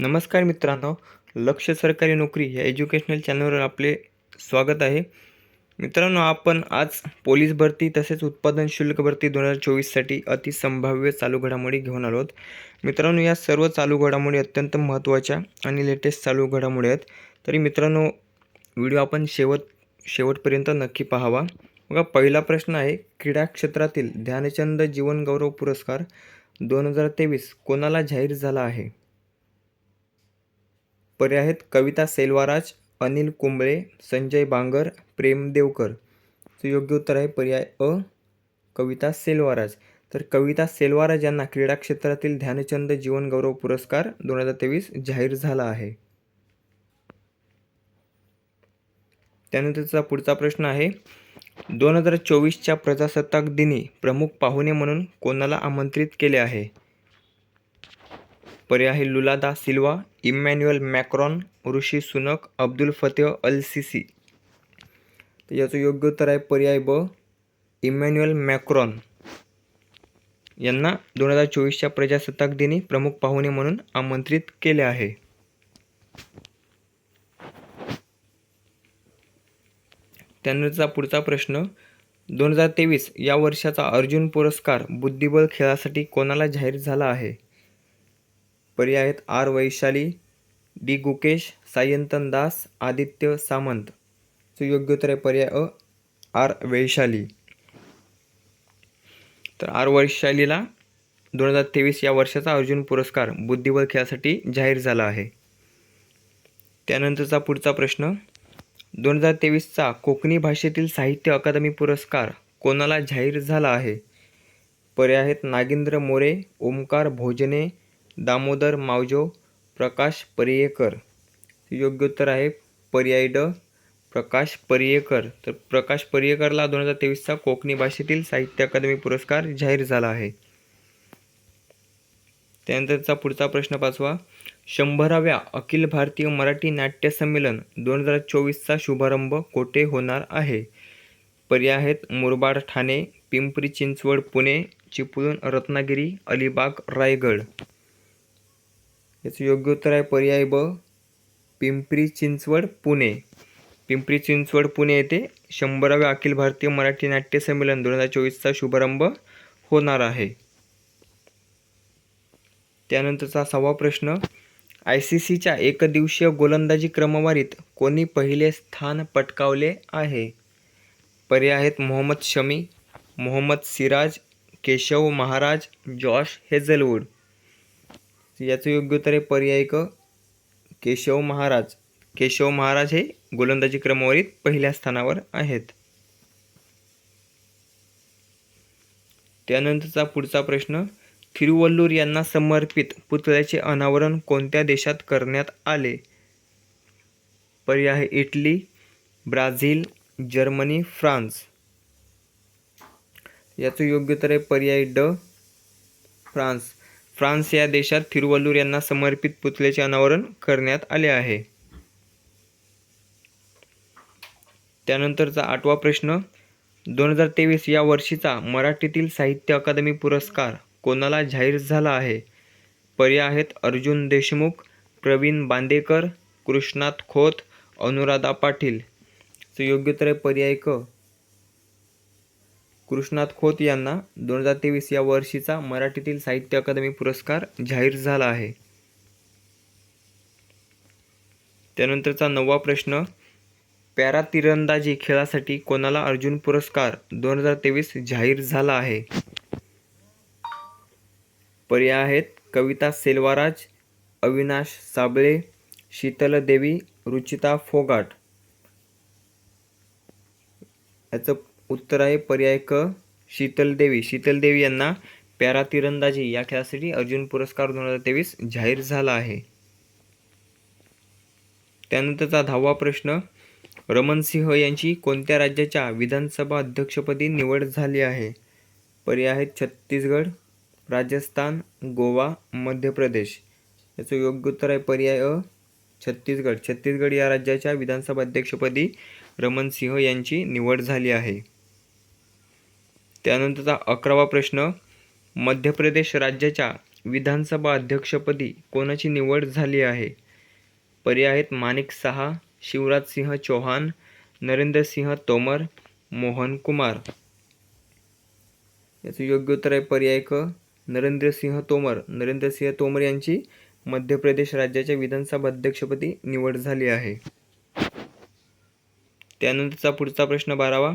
नमस्कार मित्रांनो लक्ष सरकारी नोकरी या एज्युकेशनल चॅनलवर आपले स्वागत आहे. मित्रांनो आपण आज पोलीस भरती तसेच उत्पादन शुल्क भरती दोन हजार चोवीससाठी अतिसंभाव्य चालू घडामोडी घेऊन आलो आहोत. मित्रांनो या सर्व चालू घडामोडी अत्यंत महत्त्वाच्या आणि लेटेस्ट चालू घडामोडी आहेत. तरी मित्रांनो व्हिडिओ आपण शेवट शेवटपर्यंत नक्की पाहावा. बघा पहिला प्रश्न आहे क्रीडा क्षेत्रातील ध्यानचंद जीवनगौरव पुरस्कार दोन हजार तेवीस कोणाला जाहीर झाला आहे? पर्याय आहेत. कविता सेल्वाराज अनिल कुंबळे संजय बांगर प्रेम देवकर. तर योग्य उत्तर आहे पर्याय अ कविता सेल्वाराज. तर कविता सेल्वाराज यांना क्रीडा क्षेत्रातील ध्यानचंद जीवनगौरव पुरस्कार दोन हजार तेवीस जाहीर झाला आहे. त्यानंतरचा पुढचा प्रश्न आहे. दोन हजार चोवीसच्या प्रजासत्ताक दिनी प्रमुख पाहुणे म्हणून कोणाला आमंत्रित केले आहे? पर्याय आहे Lula da Silva Emmanuel Macron Rishi Sunak Abdel Fattah el Sisi तर याचं योग्य उत्तर आहे पर्याय ब इमॅन्युअल मॅक्रॉन. यांना दोन हजार चोवीसच्या प्रजासत्ताक दिनी प्रमुख पाहुणे म्हणून आमंत्रित केले आहे. त्यानंतरचा पुढचा प्रश्न दोन हजार तेवीस या वर्षाचा अर्जुन पुरस्कार बुद्धिबळ खेळासाठी कोणाला जाहीर झाला आहे? पर्याय आहेत R Vaishali D Gukesh Sayantan Das Aditya Samant. So योग्य उत्तर आहे पर्याय अ आर वैशाली. तर आर वैशालीला दोन हजार तेवीस या वर्षाचा अर्जुन पुरस्कार बुद्धिबळ खेळासाठी जाहीर झाला आहे. त्यानंतरचा पुढचा प्रश्न दोन हजार तेवीसचा कोकणी भाषेतील साहित्य अकादमी पुरस्कार कोणाला जाहीर झाला आहे? पर्याय आहेत नागेंद्र मोरे ओमकार भोजने दामोदर मावजो प्रकाश पर्येकर. योग्य उत्तर आहे पर्याय ड. प्रकाश पर्येकर. तर प्रकाश पर्येकरला दोन हजार तेवीसचा कोकणी भाषेतील साहित्य अकादमी पुरस्कार जाहीर झाला आहे. त्यानंतरचा पुढचा प्रश्न पाचवा. शंभराव्या अखिल भारतीय मराठी नाट्य संमेलन दोन हजार चोवीसचा शुभारंभ कोठे होणार आहे? पर्याय आहेत मुरबाड ठाणे पिंपरी चिंचवड पुणे चिपळूण रत्नागिरी अलिबाग रायगड. याचं योग्य उत्तर आहे पर्याय ब पिंपरी चिंचवड पुणे. पिंपरी चिंचवड पुणे येथे शंभराव्या अखिल भारतीय मराठी नाट्य संमेलन दोन हजार चोवीसचा शुभारंभ होणार आहे. त्यानंतरचा सहावा प्रश्न आय सी सीच्या एकदिवसीय गोलंदाजी क्रमवारीत कोणी पहिले स्थान पटकावले आहे? पर्याय आहेत मोहम्मद शमी मोहम्मद सिराज केशव महाराज जॉश हेझलवूड. याचं योग्य उत्तर आहे पर्याय क. केशव महाराज. केशव महाराज हे गोलंदाजी क्रमवारीत पहिल्या स्थानावर आहेत. त्यानंतरचा पुढचा प्रश्न थिरुवल्लूर यांना समर्पित पुतळ्याचे अनावरण कोणत्या देशात करण्यात आले? पर्याय इटली ब्राझील जर्मनी फ्रान्स. याचं योग्य तर आहे पर्याय ड फ्रान्स. फ्रान्स या देशात थिरुवल्लूर यांना समर्पित पुतळ्याचे अनावरण करण्यात आले आहे. त्यानंतरचा आठवा प्रश्न दोन हजार तेवीस या वर्षीचा मराठीतील साहित्य अकादमी पुरस्कार कोणाला जाहीर झाला आहे? पर्याय आहेत अर्जुन देशमुख प्रवीण बांदेकर कृष्णात खोत अनुराधा पाटील. तर योग्य तर पर्याय क. कृष्णात खोत यांना दोन हजार तेवीस या वर्षीचा मराठीतील साहित्य अकादमी पुरस्कार जाहीर झाला आहे. त्यानंतरचा नववा प्रश्न पॅरा तिरंदाजी खेळासाठी कोणाला अर्जुन पुरस्कार दोन हजार तेवीस जाहीर झाला आहे? पर्याय आहेत कविता सेल्वाराज अविनाश साबळे शीतल देवी रुचिता फोगाट. याचं उत्तर आहे पर्याय क. शीतलदेवी शीतलदेवी यांना पॅरा तिरंदाजी या खेळासाठी अर्जुन पुरस्कार दोन हजार तेवीस जाहीर झाला आहे. त्यानंतरचा दहावा प्रश्न रमन सिंह यांची कोणत्या राज्याच्या विधानसभा अध्यक्षपदी निवड झाली आहे? पर्याय आहेत छत्तीसगड राजस्थान गोवा मध्य प्रदेश. याचं योग्य उत्तर आहे पर्याय अ छत्तीसगड. छत्तीसगड या राज्याच्या विधानसभा अध्यक्षपदी रमन सिंह यांची निवड झाली आहे. त्यानंतरचा अकरावा प्रश्न मध्य प्रदेश राज्याच्या विधानसभा अध्यक्षपदी कोणाची निवड झाली आहे? पर्याय आहेत माणिक सहा शिवराजसिंह चौहान नरेंद्रसिंह तोमर मोहन कुमार. याचं योग्य उत्तर आहे पर्याय क नरेंद्रसिंह तोमर. नरेंद्रसिंह तोमर यांची मध्य प्रदेश राज्याच्या विधानसभा अध्यक्षपदी निवड झाली आहे. त्यानंतरचा पुढचा प्रश्न बारावा.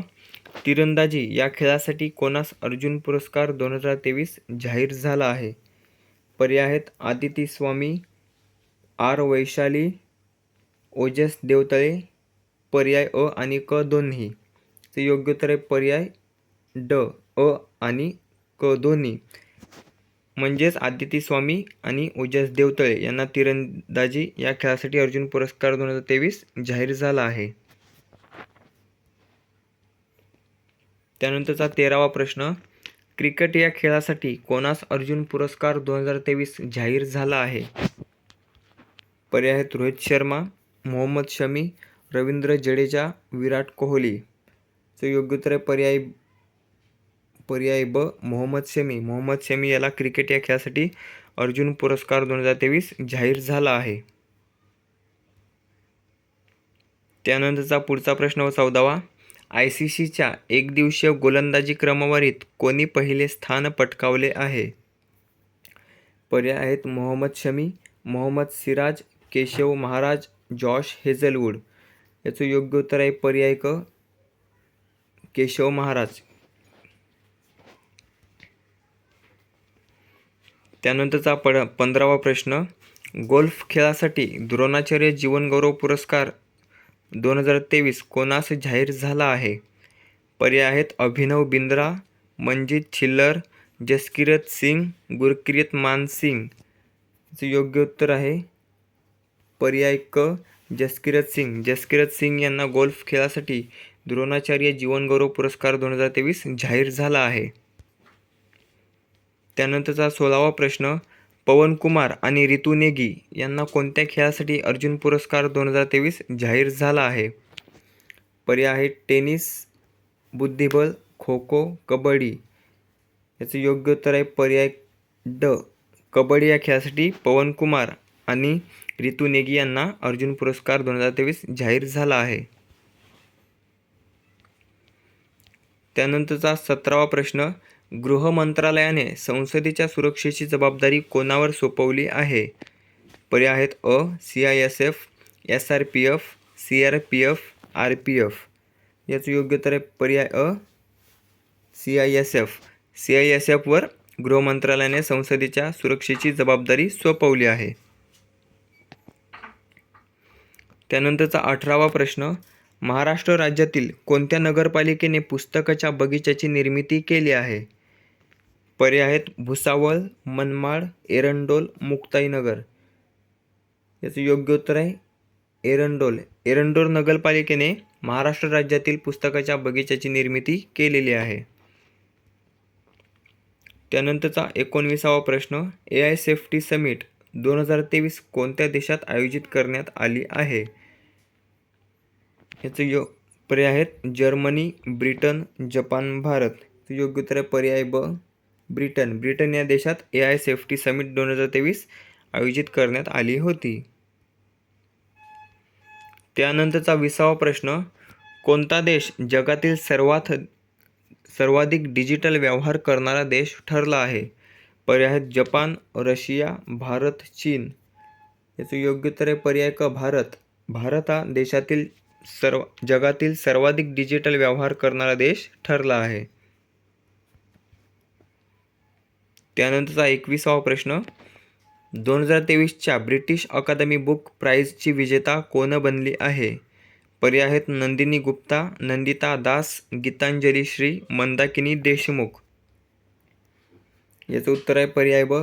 तिरंदाजी या खेळासाठी कोणास अर्जुन पुरस्कार दोन हजार तेवीस जाहीर झाला आहे? पर्याय आहेत आदिती स्वामी आर वैशाली ओजस देवतळे पर्याय अ आणि क दोन्ही. ते योग्य उत्तर आहे पर्याय ड अ आणि क दोन्ही. म्हणजेच आदिती स्वामी आणि ओजस देवतळे यांना तिरंदाजी या खेळासाठी अर्जुन पुरस्कार दोन हजार तेवीस जाहीर झाला आहे. त्यानंतरचा तेरावा प्रश्न क्रिकेट या खेळासाठी कोणास अर्जुन पुरस्कार दोन हजार तेवीस जाहीर झाला आहे? पर्याय आहेत रोहित शर्मा मोहम्मद शमी रवींद्र जडेजा विराट कोहली. तर योग्य उत्तर आहे पर्याय पर्याय ब मोहम्मद शमी. मोहम्मद शमी याला क्रिकेट या खेळासाठी अर्जुन पुरस्कार दोन हजार तेवीस जाहीर झाला आहे. त्यानंतरचा पुढचा प्रश्न व चौदावा आय सी सीच्या एकदिवसीय गोलंदाजी क्रमवारीत कोणी पहिले स्थान पटकावले आहे? पर्याय आहेत मोहम्मद शमी मोहम्मद सिराज केशव महाराज जॉश हेझलवूड. याचं योग्य उत्तर आहे पर्याय क केशव महाराज. त्यानंतरचा पड पंधरावा प्रश्न गोल्फ खेळासाठी द्रोणाचार्य जीवनगौरव पुरस्कार दोन हजार तेवीस कोणास जाहीर झाला आहे? पर्याय आहेत अभिनव बिंद्रा मंजित छिल्लर जसकिरत सिंग गुरकिरत मानसिंग याचं योग्य उत्तर आहे पर्याय क जसकिरत सिंग. जसकिरत सिंग यांना गोल्फ खेळासाठी द्रोणाचार्य जीवनगौरव पुरस्कार दोन हजार तेवीस जाहीर झाला आहे. त्यानंतरचा सोळावा प्रश्न पवन कुमार आणि रितू नेगी यांना कोणत्या खेळासाठी अर्जुन पुरस्कार दोन हजार तेवीस जाहीर झाला आहे? पर्याय आहे टेनिस बुद्धिबळ खो खो कबड्डी. याचं योग्य उत्तर आहे पर्याय ड. कबड्डी या खेळासाठी पवन कुमार आणि रितू नेगी यांना अर्जुन पुरस्कार दोन हजार तेवीस जाहीर झाला आहे. त्यानंतरचा सतरावा प्रश्न गृह मंत्रालयाने संसदेच्या सुरक्षेची जबाबदारी कोणावर सोपवली आहे? पर्याय आहेत अ C I S F S R P F C R P F R P F. याचं योग्य तर पर्याय अ C I S F. C I S एफवर गृह मंत्रालयाने संसदेच्या सुरक्षेची जबाबदारी सोपवली आहे. त्यानंतरचा अठरावा प्रश्न महाराष्ट्र राज्यातील कोणत्या नगरपालिकेने पुस्तकाच्या बगीच्याची निर्मिती केली आहे? पर्याय आहेत भुसावळ मनमाड एरंडोल मुक्ताईनगर. याचं योग्य उत्तर आहे एरंडोल. एरंडोल नगरपालिकेने महाराष्ट्र राज्यातील पुस्तकाच्या बगीचाची निर्मिती केलेली आहे. त्यानंतरचा एकोणविसावा प्रश्न ए आय सेफ्टी समिट दोन हजार तेवीस कोणत्या देशात आयोजित करण्यात आली आहे? याचं यो पर्याय आहेत जर्मनी ब्रिटन जपान भारत. योग्य उत्तर आहे पर्याय ब ब्रिटन. ब्रिटन या देशात ए आय सेफ्टी समिट दोन हजार तेवीस आयोजित करण्यात आली होती. त्यानंतरचा विसावा प्रश्न कोणता देश जगातील सर्वात सर्वाधिक डिजिटल व्यवहार करणारा देश ठरला आहे? पर्याय आहेत जपान रशिया भारत चीन. याचं योग्य तर आहे पर्याय क भारत? भारत हा देशातील सर्व जगातील सर्वाधिक डिजिटल व्यवहार करणारा देश ठरला आहे. त्यानंतरचा एकविसावा प्रश्न. दोन हजार तेवीसच्या ब्रिटिश अकादमी बुक प्राईजची विजेता कोण बनली आहे? पर्याय आहेत नंदिनी गुप्ता नंदिता दास गीतांजली श्री मंदाकिनी देशमुख. याचं उत्तर आहे पर्याय ब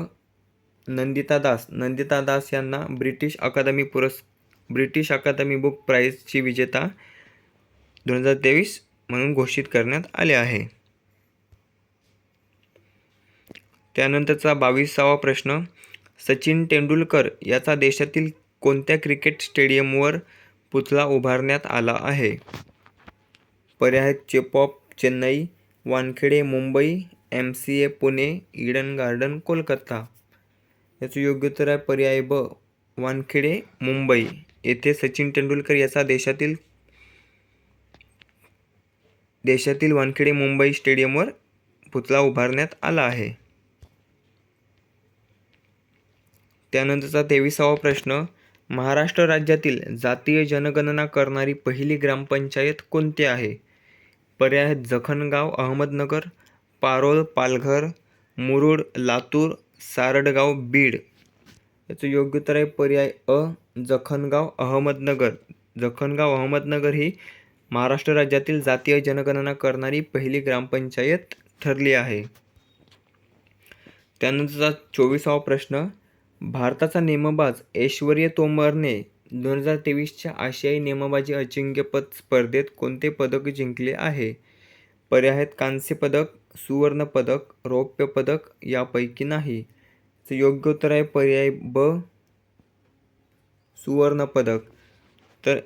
नंदिता दास. नंदिता दास यांना ब्रिटिश अकादमी पुरस् ब्रिटिश अकादमी बुक प्राईजची विजेता दोन हजार तेवीस म्हणून घोषित करण्यात आले आहे. त्यानंतरचा बावीसावा प्रश्न सचिन तेंडुलकर याचा देशातील कोणत्या क्रिकेट स्टेडियमवर पुतळा उभारण्यात आला आहे? पर्याय आहेत Chepauk Chennai Wankhede Mumbai M C A Pune Eden garden Kolkata. याचं योग्य उत्तर आहे पर्याय ब वानखेडे मुंबई. येथे सचिन तेंडुलकर याचा देशातील देशातील वानखेडे मुंबई स्टेडियमवर पुतळा उभारण्यात आला आहे. त्यानंतरचा तेविसावा प्रश्न महाराष्ट्र राज्यातील जातीय जनगणना करणारी पहिली ग्रामपंचायत कोणती आहे? पर्याय आहेत जखणगाव अहमदनगर पारोल पालघर मुरुड लातूर सारडगाव बीड. याचं योग्य उत्तर आहे पर्याय अ जखणगाव अहमदनगर. जखणगाव अहमदनगर ही महाराष्ट्र राज्यातील जातीय जनगणना करणारी पहिली ग्रामपंचायत ठरली आहे. त्यानंतरचा चोवीसावा प्रश्न भारताचा नेमबाज ऐश्वर्य तोमरने दोन हजार तेवीसच्या आशियाई नेमबाजी अजिंक्यपद स्पर्धेत कोणते पदक जिंकले आहे? पर्याय आहेत कांस्य पदक सुवर्ण पदक रौप्य पदक यापैकी नाही. तर योग्य उत्तर आहे पर्याय ब सुवर्ण पदक. तर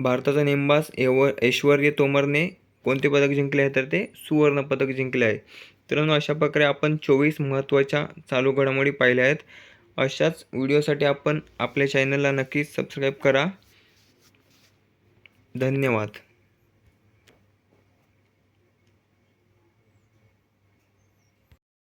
भारताचा नेमबाज एव ऐश्वर्य तोमरने कोणते पदक जिंकले आहे? तर ते सुवर्ण पदक जिंकले आहे. तर अशा प्रकारे आपण चोवीस महत्त्वाच्या चालू घडामोडी पाहिल्या आहेत. अशाच व्हिडिओसाठी आपण आपल्या चॅनलला नक्कीच सबस्क्राईब करा. धन्यवाद.